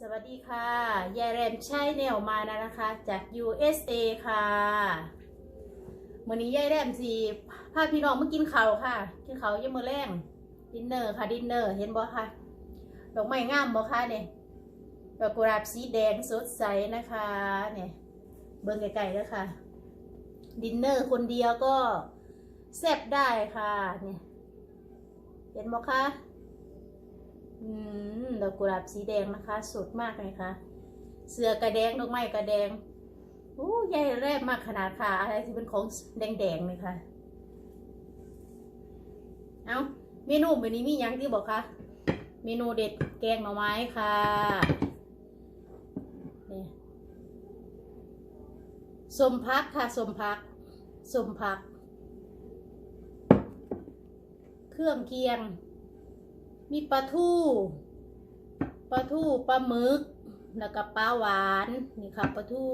สวัสดีค่ะยายแรมใช่แนวมานะนะคะจาก USA ค่ะวันนี้ยายแรมสีพาพี่น้องมากินข้าวค่ะ กินข้าวยังมือแรงดินเนอร์ค่ะดินเนอร์เห็นบ่คะดอกไม้งามบ่คะเนี่ยดอกกุหลาบสีแดงสดใสนะคะเนี่ยเบิ่งไกลๆแล้วค่ะ ดินเนอร์คนเดียวก็แซ่บได้ค่ะเนี่ยเห็นบ่คะ อืมดอกกุหลาบสีแดงนะคะ สดมากเลยค่ะ เสือกระแดงดอกไม้กระแดงโอ้ยายแรบมากขนาดค่ะ อะไรที่เป็นของแดงๆเลยค่ะ เอาเมนูวันนี้มียังที่บอกคะเมนูเด็ดแกงหน่อไม้ค่ะนี่สมพักค่ะสมพักสมพัก เครื่องเคียง มีปลาทูปลาทูปลาหมึก แล้วก็ปลาหวานนี่ค่ะปลาทู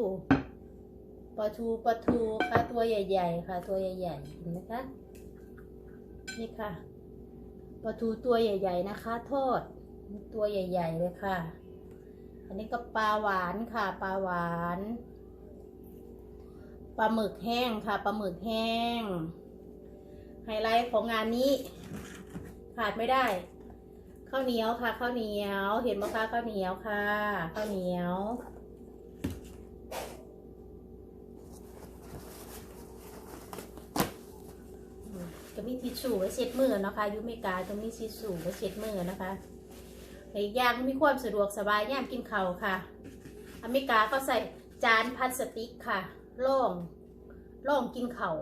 ปลาทูปลาทูค่ะตัวใหญ่ ๆ ค่ะ ตัวใหญ่ๆเห็นไหมคะนี่ค่ะปลาทูตัวใหญ่ ๆ นะคะ ทอดตัวใหญ่ ๆ เลยค่ะ อันนี้ก็ปลาหวานค่ะปลาหวานปลาหมึกแห้งค่ะปลาหมึกแห้ง ไฮไลท์ของงานนี้ ขาดไม่ได้ ข้าวเหนียวค่ะ ข้าวเหนียว เห็นไหมคะข้าวเหนียวค่ะ ข้าวเหนียวก็มีทิชชู่ไว้เช็ดมือนะคะยุเมกาตรงนี้ทิชชู่ไว้เช็ดมือนะคะในอีกอย่างมีความสะดวกสบายย่ามกินข้าวค่ะ อเมริกาก็ใส่จานพลาสติกค่ะล่องล่องกินข้าว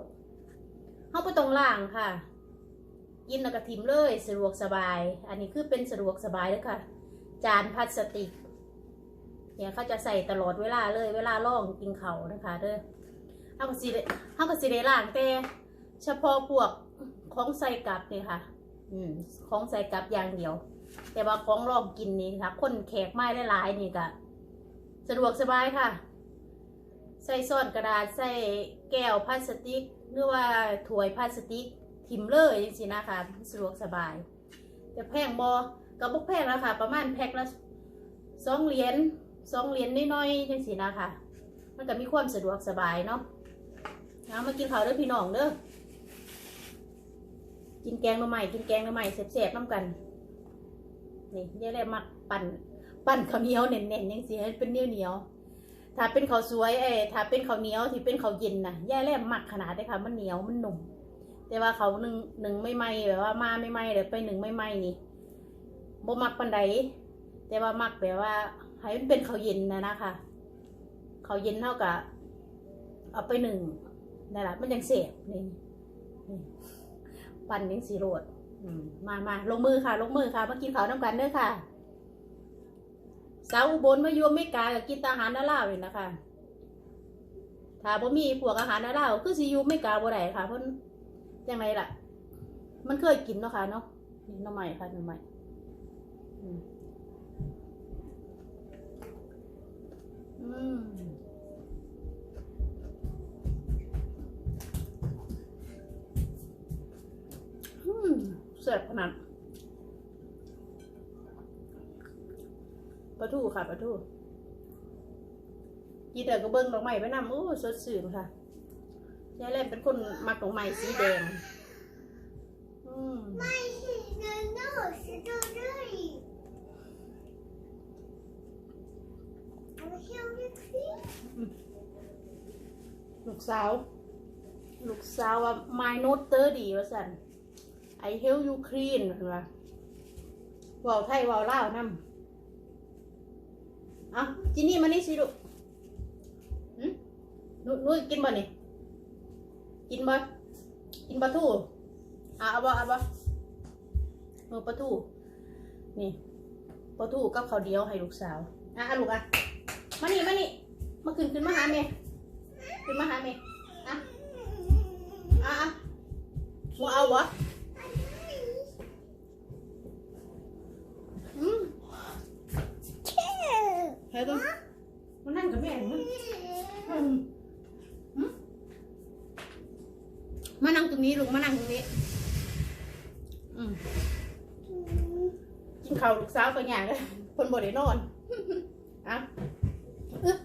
เข้าไปตรงล่างค่ะ กินแล้วก็ทิมเลยสะดวกสบาย อันนี้คือเป็นสะดวกสบายเลยค่ะ จานพลาสติก เนี่ยเขาจะใส่ตลอดเวลาเลย เวลาล่องกินเขานะคะเด้อเขาก็สิได้เขาก็สิได้ล่างแต่เฉพาะพวกของใส่กลับเนี่ยค่ะ อืมของใส่กลับอย่างเดียว แต่ว่าของล่องกินนี่ค่ะ คนแขกไม้หลายๆนี่ก็สะดวกสบายค่ะ ใส่ซ่อนกระดาษใส่แก้วพลาสติก หรือว่าถ้วยพลาสติก ทิมเลยจริงๆนะคะสะดวกสบายแต่แพงบอกระบอกแพงแล้วค่ะ ประมาณแพ็คละสองเหรียญสองเหรียญน้อยๆจังสินะคะ มันก็มีความสะดวกสบายเนาะเอามากินข้าวเด้อพี่น้องเด้อกินแกงหน่อไม้กินแกงหน่อไม้แซ่บๆน้ำกัน นี่ยายแรมักปั่นปั่นข้าวเหนียวเน่นๆยังสิให้เป็นเหนียวเหนียวถ้าเป็นข้าวสวยเอ้ถ้าเป็นข้าวเหนียวที่เป็นข้าวเย็นนะยายแรมักขนาดได้ค่ะ มันเหนียวมันหนุ่ม แต่ว่าเขาหนึ่งหนึ่งไม่ไหมแบบว่ามาไม่ไหมเดี๋ยวไปหนึ่งไม่ไหมนี่บ่มักปันใดแต่ว่ามักแบบว่าให้มันเป็นเขาเย็นนะนะคะเขาเย็นเท่ากับเอาไปหนึ่งนั่นแหละมันยังเสียบนี่ปั่นยังสีโรดมามาลงมือค่ะ ลงมือค่ะมากินข้าวน้ำกันเด้อค่ะสาวอุบลมายู่อเมริกาก็กินอาหารนาลาวนี่นะคะถ้าบ่มีพวกอาหารนาลาคือสิอยู่อเมริกาบ่ได้ค่ะเพราะ ยังไงล่ะ มันเคยกินเนาะค่ะเนาะนี่หน้ำใหม่ค่ะหน้ำใหม่อืมอืมอืมแซ่บขนาดปลาทูค่ะปลาทูกีเดอร์ก็เบิ้งดอกไม้ไปนำโอ้สดชื่นค่ะ ยายแหลมเป็นคนมักดอกไม้สีแดงไม่สีเงินโน้ตสีดำด้วยลูกสาว ลูกสาวว่า my note เตอร์ดีว่าสันไอเฮลยูเครนเห็นปว่าไทยว่าเล่าน้ำเอาจินนี่มานี่สิลูกนุ้ยกินบ่นี่ กินบ่กินปลาทูอะเอาบ่เอาบ่หนูปลาทูนี่ปลาทูกับข้าวเดียวให้ลูกสาวอะอะลูกอะมานี่มานี่มาขึ้นขึ้นมาหาแม่ขึ้นมาหาแม่อะอะอะมึงเอาวะอืมเฮ้ยต้องมานั่งกับแม่มึงอืมอื มมานั่งตรงนี้ลูกมานั่งตรงนี้ อืมกินข้าวลูกสาวก็อย่างเลยคนบ่ได้นอนอะอึ๊บ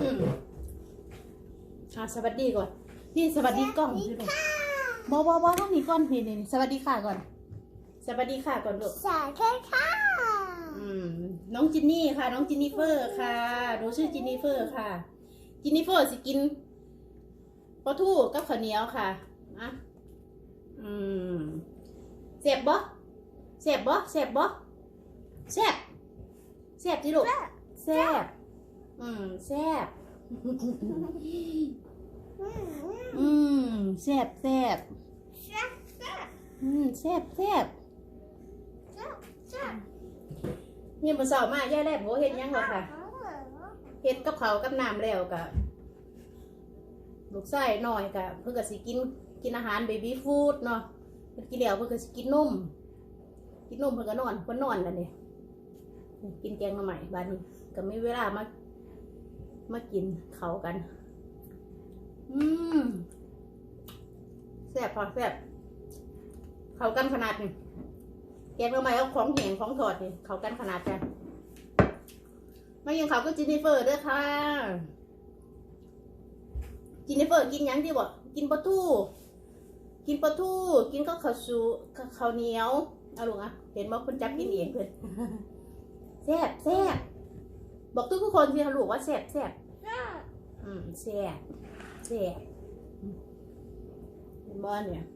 อืมอะสวัสดีก่อน นี่สวัสดีกล้องสิลูกบอบอบอต้องนี่ก่อนนี่นี่นี่สวัสดีค่ะก่อน สวัสดีค่ะก่อนลูกสาแค่ค่ะอืมน้องจินนี่ค่ะ น้องจินนิเฟอร์ค่ะหนูชื่อจินนิเฟอร์ค่ะ จินนิเฟอร์สิกินปลาทูกับข้าวเหนียวค่ะ อะอืมเสียบบ่เสียบบ่เสียบบ่แซ่บแซ่บที่ลูกแซ่บอืมแซ่บอืมแซ่บแซ่บแซ่บแซ่บอืมแซ่บแซ่บแซ่บแซ่บเนี่ยมื้อเช้ามาย่าแลบโหเฮ็ดหยังบ่ค่ะเฮ็ดกับเขาวกับน้ำแล้วกะลูกชายน้อยกะเพิ่นก็สิกิน กินอาหารเบบี้ฟู้ดเนาะเพิ่นกินแล้วเพิ่นก็สิกินนมกินนมเพิ่นก็นอนเพิ่นนอนแล้วนี่กินแกงมาใหม่บัดนี้ก็มีเวลามามากินเขากัน อืมแซ่บพอแซ่บเขากันขนาดนี่แกงมาใหม่เอาของแห้งของทอดนี่เขากันขนาดกันมายังเขาก็จินนิเฟอร์ด้วยค่ะจินนิเฟอร์กินยังดีบ่กินปลาทู กินปลาทูกินก็ข้าวสูกับข้าวเหนียวเอาลูกอะเห็นว่าคนจับกินเองเพื่อนแซ่บแซ่บบอกทุกคนสิคะลูกว่าแซ่บแซ่บแซ่บอืมแซ่บแซ่บอืมเห็นบ่เนี่ย